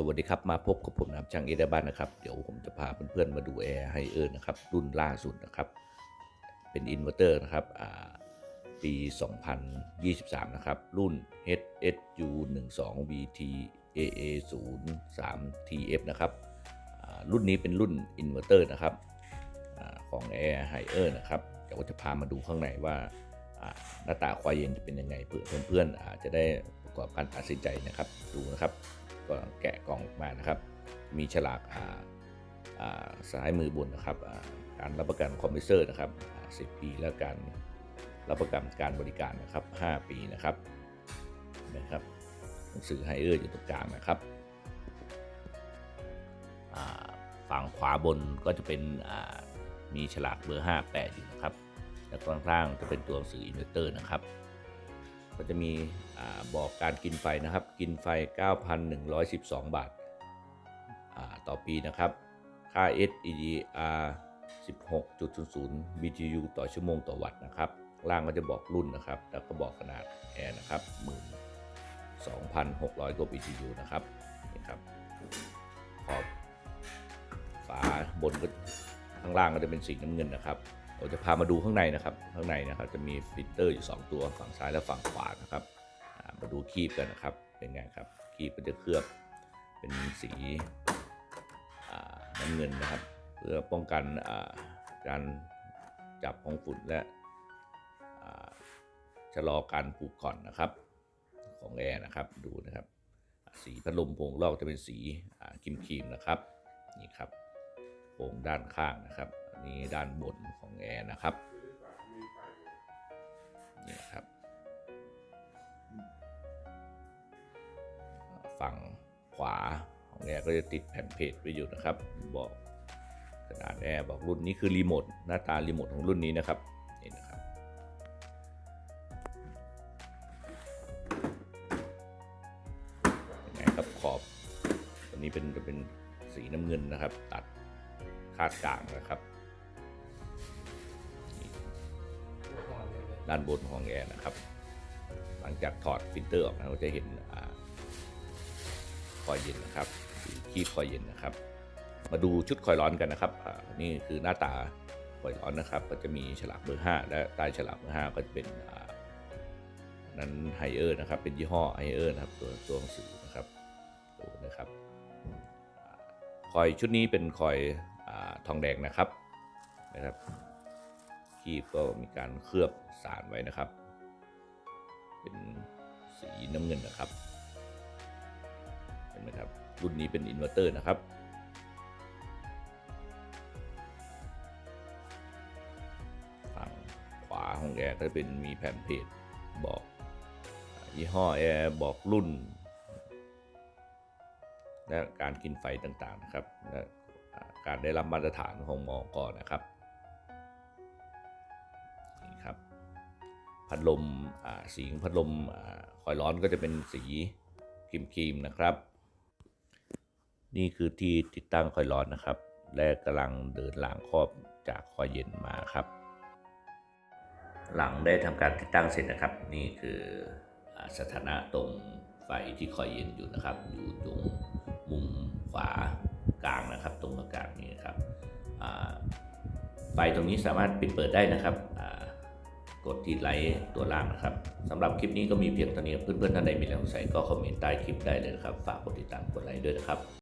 สวัสดีครับ มาพบกับผมนะครับช่างเอเดบ้านนะครับ เดี๋ยวผมจะพาเพื่อนๆมาดูแอร์ไฮเออร์นะครับ รุ่นล่าสุดนะครับ เป็นอินเวอร์เตอร์นะครับอ่าปี 2023 นะครับ รุ่น HSU 12 VT AA 0 3 TF นะครับรุ่นนี้เป็นรุ่นอินเวอร์เตอร์นะครับอของ Air h i e r นะครับเดี๋ยวจะพามาดูข้างในว่าหน้าตาควายเย็นจะเป็นยังไงเพื่อเพื่อนๆจะได้ประกอบการตัดสินใจนะครับดูนะครับ ก็แกะกล่องออกมานะครับ มีฉลากอ่าอ่าซ้ายมือบนนะครับการรับประกันคอมพิวเซอร์นะครับ10 ปีและการรับประกันการบริการนะครับ 5 ปีนะครับนะครับหนังสือไฮเออร์อยู่ตรงกลางนะครับฝั่งขวาบนก็จะเป็นมีฉลากเบอร์ 5 8 อยู่นะครับ แล้วข้างล่างจะเป็นตัวหนังสืออินเวอร์เตอร์นะครับ ก็จะมีอบอกการกินไฟนะครับ กินไฟ 9,112 บาทาต่อปีนะครับ ค่า SEDR 16.00 BTU ต่อชั่วโมงต่อวัตต์นะครับ ล่างก็จะบอกรุ่นนะครับ แล้วก็บอกขนาดแอร์นะครับ12,600 กว่า BTU นะครับนี่ครับขอบฝาบนก็ข้างล่างก็จะเป็นสีน้ำเงินนะครับ เราจะพามาดูข้างในนะครับ ข้างในนะครับจะมีฟิลเตอร์อยู่ 2 ตัวฝั่งซ้ายและฝั่งขวานะครับมาดูคีบกันนะครับ เป็นไงครับ คีบก็จะเคลือบเป็นสีน้ำเงินนะครับ เพื่อป้องกันการจับของฝุ่นและชะลอการผูกก่อนนะครับของแอร์นะครับดูนะครับ สีพัดลมโพงลอกจะเป็นสีครีมๆนะครับนี่ครับโพงด้านข้างนะครับ นี้ด้านบนของแอร์นะครับนี่ครับ ฝั่งขวาของแอร์ก็จะติดแผ่นเพจไว้อยู่นะครับ บอกขนาดแอร์บอกรุ่นนี้คือรีโมทหน้าตารีโมทของรุ่นนี้นะครับนี่นะครับยังไงครับขอบตัวนี้เป็นจะเป็นสีน้ำเงินนะครับ ตัดคาดกลางนะครับ ด้านบนของแอร์นะครับ หลังจากถอดฟิลเตอร์ออกนะเราจะเห็นคอยเย็นนะครับคีบคอยเย็นนะครับ มาดูชุดคอยร้อนกันนะครับนี่คือหน้าตาคอยร้อนนะครับ ก็จะมีฉลากเบอร์5และใต้ฉลากเบอร์5ก็จะเป็นนั้นไฮเออร์นะครับ เป็นยี่ห้อไฮเออร์นะครับ ตัวตัวหนังสือนะครับดูนะครับคอยชุดนี้เป็นคอยอทองแดงนะครับนะครับ คีบก็มีการเคลือบสารไว้นะครับ เป็นสีน้ำเงินนะครับ เห็นไหมครับ รุ่นนี้เป็นอินเวอร์เตอร์นะครับฝั่งขวาของแอร์ก็เป็นมีแผ่นเพจบอกยี่ห้อแอร์บอกรุ่น และการกินไฟต่างๆนะครับและการได้รับมาตรฐานของมอกนะครับ พัดลมสีของพัดลมคอยร้อนก็จะเป็นสีครีมๆนะครับ นี่คือที่ติดตั้งคอยร้อนนะครับ และกำลังเดินหล้างครอบจากคอยเย็นมาครับ หลังได้ทำการติดตั้งเสร็จนะครับ นี่คืออสถานะตรงไฟที่คอยเย็นอยู่นะครับ อยู่ตรงมุมขวากลางนะครับ ตรงกลางนี้นะครับไฟตรงนี้สามารถปิดเปิดได้นะครับ กดที่ไลค์ตัวล่างนะครับสำหรับคลิปนี้ก็มีเพียงเท่านี้เพื่อนๆท่านใดมีอะไรสงสัยก็คอมเมนต์ใต้คลิปได้เลยครับ ฝากกดติดตามกดไลค์ด้วยนะครับ